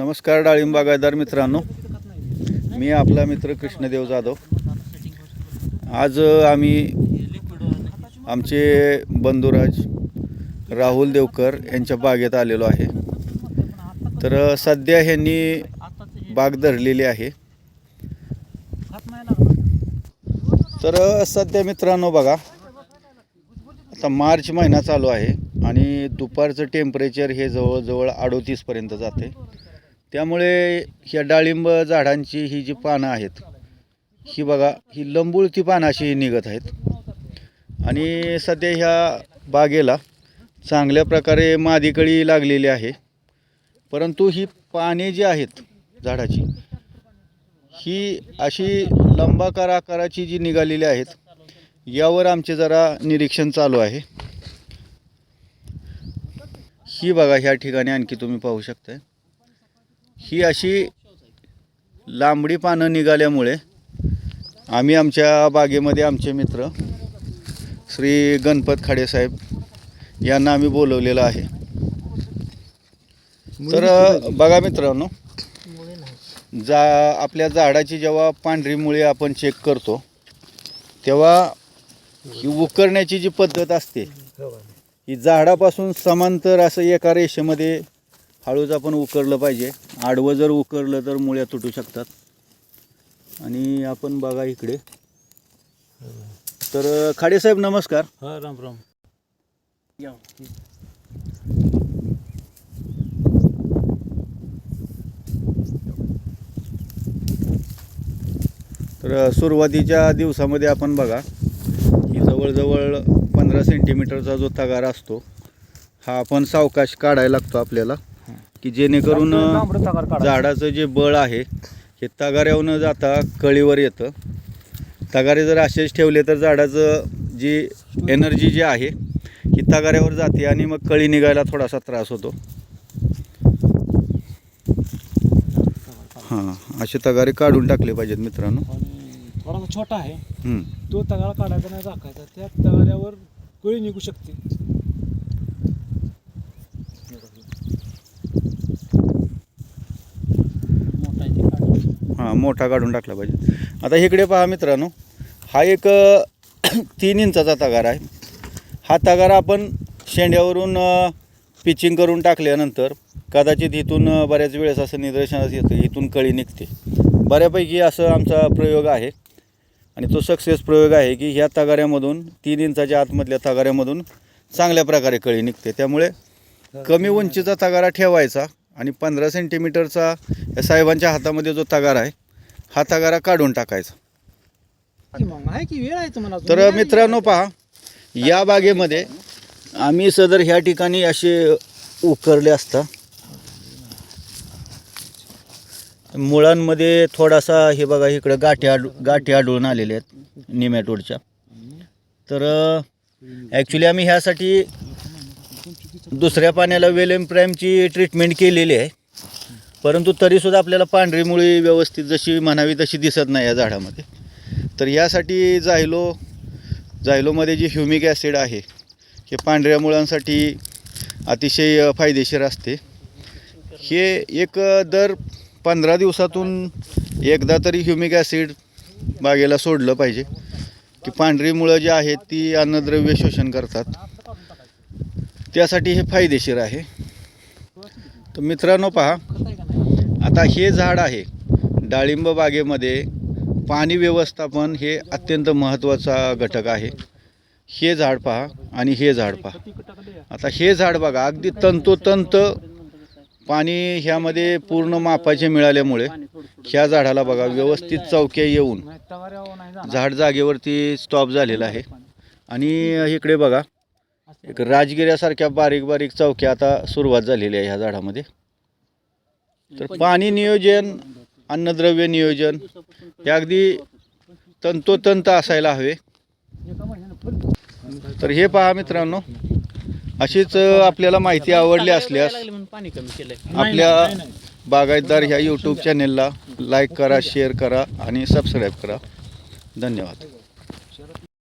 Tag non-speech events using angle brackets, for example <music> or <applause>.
नमस्कार डाळिंब बागायदार मित्रांनो. मी आपला मित्र कृष्णदेव जाधव. आज आम्ही आमचे बंधुराज राहुल देवकर यांच्या बागेत आलेलो आहे. तर सध्या ह्यांनी बाग धरलेली आहे. तर सध्या मित्रांनो बघा आता मार्च महिना चालू आहे आणि दुपारचं टेम्परेचर हे जवळजवळ अडोतीसपर्यंत जाते. त्यामुळे ह्या डाळिंब झाडांची ही जी पानं आहेत ही बघा ही लंबुळती पानं अशी निघत आहेत. आणि सध्या ह्या बागेला चांगल्या प्रकारे मादीकळी लागलेली आहे. परंतु ही पाने जी आहेत झाडाची ही अशी लंबाकार आकाराची जी निघालेली आहेत यावर आमचे जरा निरीक्षण चालू आहे. ही बघा ह्या ठिकाणी आणखी तुम्ही पाहू शकताय. ही अशी लांबडी पानं निघाल्यामुळे आम्ही आमच्या बागेमध्ये आमचे मित्र श्री गणपत खाडेसाहेब यांना आम्ही बोलवलेलं आहे. तर बघा मित्रांनो जा आपल्या झाडाची जेव्हा पांढरी मुळे आपण चेक करतो तेव्हा ही उकरण्याची जी पद्धत असते ही झाडापासून समांतर असं एका रेषेमध्ये हळूच आपण उकरलं पाहिजे. आडवं जर उकरलं तर मुळ्या तुटू शकतात. आणि आपण बघा इकडे. तर खाडेसाहेब नमस्कार. हा राम राम. तर सुरुवातीच्या दिवसामध्ये आपण बघा ही जवळजवळ पंधरा सेंटीमीटरचा जो तगारा असतो हा आपण सावकाश काढायला लागतो आपल्याला. की जेणेकरून. झाडाचं जे बळ आहे हे तगाऱ्यावर न जाता कळीवर येतं. तगारे जर असेच ठेवले तर झाडाचं जी एनर्जी जी आहे ही तगाऱ्यावर जाते आणि मग कळी निघायला थोडासा त्रास होतो. हां असे तगारे काढून टाकले पाहिजेत मित्रांनो. छोटा आहे. तो तगारा काढायचा नाही झाकायचा. त्या तगाऱ्यावर कळी निघू शकते. मोठा काढून टाकला पाहिजे. आता इकडे पहा मित्रांनो हा एक <clears throat> तीन इंचाचा तगार आहे. हा तगार आपण शेंड्यावरून पिचिंग करून टाकल्यानंतर कदाचित इथून बऱ्याच वेळेस असं निदर्शनास येतं इथून कळी निघते. बऱ्यापैकी असं आमचा प्रयोग आहे आणि तो सक्सेस प्रयोग आहे की ह्या तगाऱ्यामधून तीन इंचाच्या आतमधल्या तगाऱ्यामधून चांगल्या प्रकारे कळी निघते. त्यामुळे कमी उंचीचा तगारा ठेवायचा आणि पंधरा सेंटीमीटरचा या साहेबांच्या हातामध्ये जो तगारा आहे हा तगारा काढून टाकायचा. की मग आहे की वेळ आहे तुम्हाला. तर मित्रांनो पहा या बागेमध्ये आम्ही सदर ह्या ठिकाणी असे उकरले असता. मुळांमध्ये थोडासा हे बघा इकडं गाठी आढ गाठी आढळून आलेल्या आहेत निमॅटोडच्या. तर ॲक्च्युली आम्ही ह्यासाठी दुसऱ्या पाण्याला वेलेम प्राईमची ट्रीटमेंट केलेली आहे. परंतु तरीसुद्धा आपल्याला पांढरी मुळी व्यवस्थित जशी म्हणावी तशी दिसत नाही या झाडामध्ये. तर यासाठी जायलो जायलोमध्ये जे ह्युमिक ॲसिड आहे हे पांढऱ्या मुळांसाठी अतिशय फायदेशीर असते. हे एक दर पंधरा दिवसातून एकदा तरी ह्युमिक ॲसिड बागेला सोडलं पाहिजे. की पांढरी मुळं जी आहेत ती अन्नद्रव्य शोषण करतात. त्यासाठी हे फायदेशीर आहे. तर मित्रांनो पहा आता हे झाड आहे. डाळिंब बागेमध्ये पाणी व्यवस्थापन हे अत्यंत महत्त्वाचा घटक आहे. हे झाड पहा आणि हे झाड पहा. आता हे झाड बघा अगदी तंतोतंत पाणी ह्यामध्ये पूर्ण मापाचे मिळाल्यामुळे ह्या झाडाला बघा व्यवस्थित चौक्या येऊन झाड जागेवरती स्टॉप झालेलं आहे. आणि इकडे बघा एक राजगिऱ्यासारख्या बारीक बारीक चौक्या आता सुरुवात झालेली आहे ह्या झाडामध्ये. तर पाणी नियोजन अन्नद्रव्य नियोजन हे अगदी तंतोतंत असायला हवे. तर हे पहा मित्रांनो अशीच आपल्याला माहिती आवडली असल्यास आपल्या बागायतदार ह्या यूट्यूब चॅनेलला लाईक करा शेअर करा आणि सबस्क्राईब करा. धन्यवाद.